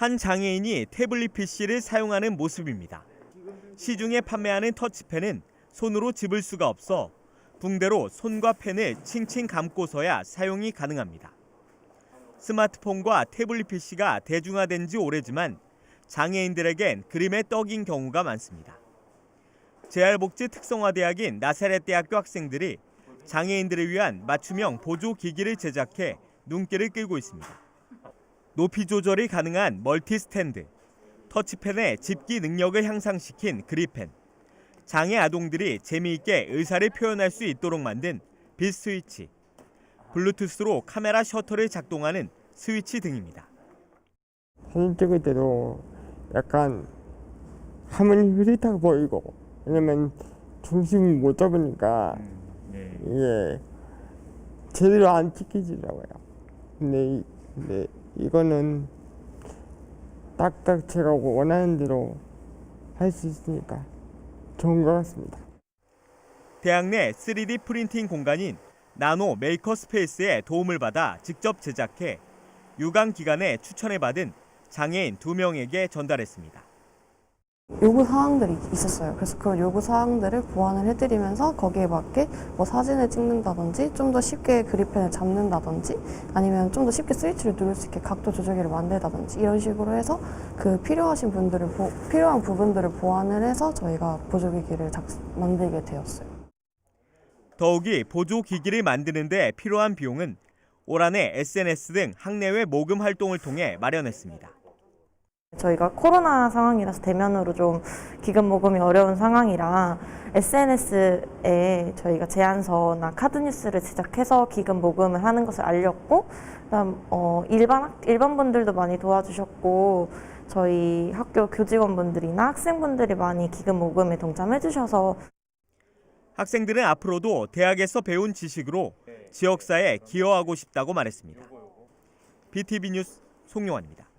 한 장애인이 태블릿 PC를 사용하는 모습입니다. 시중에 판매하는 터치펜은 손으로 집을 수가 없어 붕대로 손과 펜을 칭칭 감고서야 사용이 가능합니다. 스마트폰과 태블릿 PC가 대중화된 지 오래지만 장애인들에겐 그림의 떡인 경우가 많습니다. 재활복지 특성화대학인 나사렛대학교 학생들이 장애인들을 위한 맞춤형 보조 기기를 제작해 눈길을 끌고 있습니다. 높이 조절이 가능한 멀티 스탠드, 터치펜의 집기 능력을 향상시킨 그립펜, 장애 아동들이 재미있게 의사를 표현할 수 있도록 만든 빛 스위치, 블루투스로 카메라 셔터를 작동하는 스위치 등입니다. 사진 찍을 때도 약간 화면이 흐릿하게 보이고 왜냐면 중심을 못 잡으니까 이게 제대로 안 찍히지더라고요. 근데, 이, 근데 이거는 딱딱 제가 원하는 대로 할 수 있으니까 좋은 것 같습니다. 대학 내 3D 프린팅 공간인 나노 메이커 스페이스의 도움을 받아 직접 제작해 유관 기관에 추천을 받은 장애인 두 명에게 전달했습니다. 요구 사항들이 있었어요. 그래서 그런 요구 사항들을 보완을 해드리면서 거기에 맞게 뭐 사진을 찍는다든지 좀 더 쉽게 그립펜을 잡는다든지 아니면 좀 더 쉽게 스위치를 누를 수 있게 각도 조절기를 만들다든지 이런 식으로 해서 그 필요하신 분들을 보- 필요한 부분들을 보완을 해서 저희가 보조기기를 작- 만들게 되었어요. 더욱이 보조 기기를 만드는데 필요한 비용은 올 한해 SNS 등 학내외 모금 활동을 통해 마련했습니다. 저희가 코로나 상황이라서 대면으로 좀 기금 모금이 어려운 상황이라 SNS에 저희가 제안서나 카드 뉴스를 제작해서 기금 모금을 하는 것을 알렸고, 그다음 어, 일반 학- 일반 분들도 많이 도와주셨고, 저희 학교 교직원분들이나 학생분들이 많이 기금 모금에 동참해 주셔서 학생들은 앞으로도 대학에서 배운 지식으로 지역사회에 기여하고 싶다고 말했습니다. BTV 뉴스 송용환입니다.